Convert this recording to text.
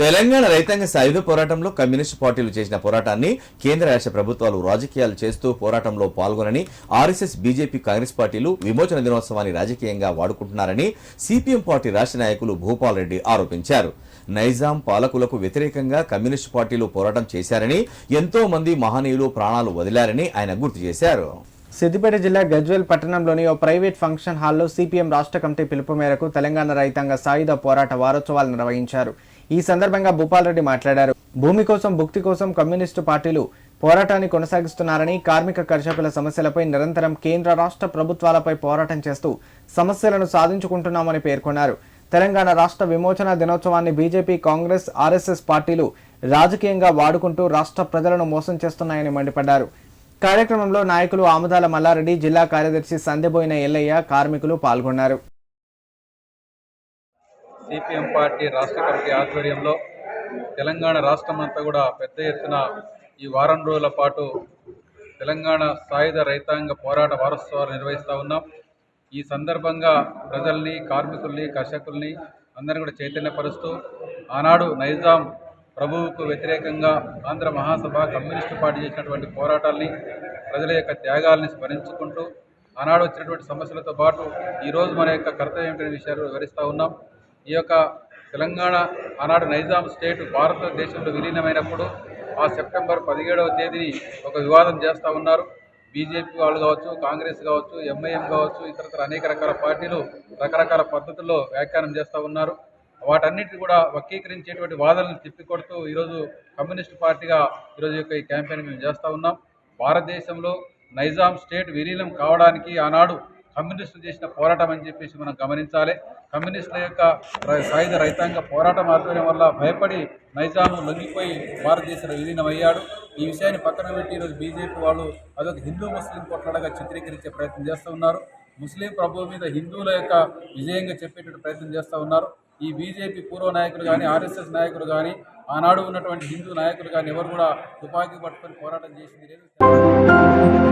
తెలంగాణ రైతాంగ సాయుధ పోరాటంలో కమ్యూనిస్టు పార్టీలు చేసిన పోరాటాన్ని కేంద్ర రాష్ట్ర ప్రభుత్వాలు రాజకీయాలు చేస్తూ పోరాటంలో పాల్గొనని ఆర్ఎస్ఎస్ బీజేపీ కాంగ్రెస్ పార్టీలు విమోచన దినోత్సవాన్ని రాజకీయంగా వాడుకుంటున్నారని సిపిఎం పార్టీ రాష్ట్ర నాయకులు భూపాల్ రెడ్డి ఆరోపించారు. నైజాం పాలకులకు వ్యతిరేకంగా కమ్యూనిస్టు పార్టీలు పోరాటం చేశారని ఎంతో మంది మహనీయులు ప్రాణాలు వదిలారని ఆయన గుర్తు చేశారు. సిద్దిపేట జిల్లా గజ్వేల్ పట్టణంలోని ఓ ప్రైవేట్ ఫంక్షన్ హాల్లో సిపిఎం రాష్ట్ర కమిటీ పిలుపు మేరకు తెలంగాణ రైతాంగ సాయుధ పోరాట వారోత్సవాలు నిర్వహించారు. ఈ సందర్భంగా భూపాలరెడ్డి మాట్లాడారు. భూమి కోసం భుక్తి కోసం కమ్యూనిస్టు పార్టీలు పోరాటాన్ని కొనసాగిస్తున్నారని కార్మిక కర్షకుల సమస్యలపై నిరంతరం కేంద్ర రాష్ట్ర ప్రభుత్వాలపై పోరాటం చేస్తూ సమస్యలను సాధించుకుంటున్నామని పేర్కొన్నారు. తెలంగాణ రాష్ట్ర విమోచన దినోత్సవాన్ని బీజేపీ కాంగ్రెస్ ఆర్ఎస్ఎస్ పార్టీలు రాజకీయంగా వాడుకుంటూ రాష్ట్ర ప్రజలను మోసం చేస్తున్నాయని మండిపడ్డారు. కార్యక్రమంలో నాయకులు ఆముదాల మల్లారెడ్డి జిల్లా కార్యదర్శి సందెబోయిన ఎల్లయ్య కార్మికులు పాల్గొన్నారు. సిపిఎం పార్టీ రాష్ట్ర కమిటీ ఆధ్వర్యంలో తెలంగాణ రాష్ట్రం అంతా కూడా పెద్ద ఎత్తున ఈ వారం రోజుల పాటు తెలంగాణ సాయుధ రైతాంగ పోరాట వారోత్సవాలు నిర్వహిస్తూ ఉన్నాం. ఈ సందర్భంగా ప్రజల్ని కార్మికుల్ని కర్షకుల్ని అందరిని కూడా చైతన్యపరుస్తూ ఆనాడు నైజాం ప్రభువుకు వ్యతిరేకంగా ఆంధ్ర మహాసభ కమ్యూనిస్టు పార్టీ చేసినటువంటి పోరాటాల్ని ప్రజల యొక్క త్యాగాల్ని స్మరించుకుంటూ ఆనాడు వచ్చినటువంటి సమస్యలతో పాటు ఈరోజు మన యొక్క కర్తవ్యం ఏంటనే విషయాలు వివరిస్తూ ఉన్నాం. ఈ యొక్క తెలంగాణ ఆనాడు నైజాం స్టేట్ భారతదేశంలో విలీనమైనప్పుడు ఆ సెప్టెంబర్ పదిహేడవ తేదీని ఒక వివాదం చేస్తూ ఉన్నారు. బీజేపీ వాళ్ళు కావచ్చు కాంగ్రెస్ కావచ్చు ఎంఐఎం కావచ్చు ఇతరతర అనేక రకాల పార్టీలు రకరకాల పద్ధతుల్లో వ్యాఖ్యానం చేస్తూ ఉన్నారు. వాటన్నిటిని కూడా వక్రీకరించేటువంటి వాదనలు తిప్పికొడుతూ ఈరోజు కమ్యూనిస్ట్ పార్టీగా ఈరోజు యొక్క ఈ క్యాంపెయిన్ మేము చేస్తూ ఉన్నాం. భారతదేశంలో నైజాం స్టేట్ విలీనం కావడానికి ఆనాడు కమ్యూనిస్టులు చేసిన పోరాటం అని చెప్పేసి మనం గమనించాలి. కమ్యూనిస్టుల యొక్క సాయుధ రైతాంగ పోరాటం ఆధ్వర్యం వల్ల భయపడి నైజాము లొంగిపోయి భారతదేశంలో విలీనమయ్యాడు. ఈ విషయాన్ని పక్కన పెట్టి ఈరోజు బీజేపీ వాళ్ళు అదొక హిందూ ముస్లిం కొట్లాడగా చిత్రీకరించే ప్రయత్నం చేస్తూ ఉన్నారు. ముస్లిం ప్రభువు మీద హిందువుల యొక్క విజయంగా చెప్పేటట్టు ప్రయత్నం చేస్తూ ఉన్నారు. ఈ బీజేపీ పూర్వ నాయకులు కానీ ఆర్ఎస్ఎస్ నాయకులు కానీ ఆనాడు ఉన్నటువంటి హిందూ నాయకులు కానీ ఎవరు కూడా తుపాకీ పట్టుకొని పోరాటం చేసింది లేదు.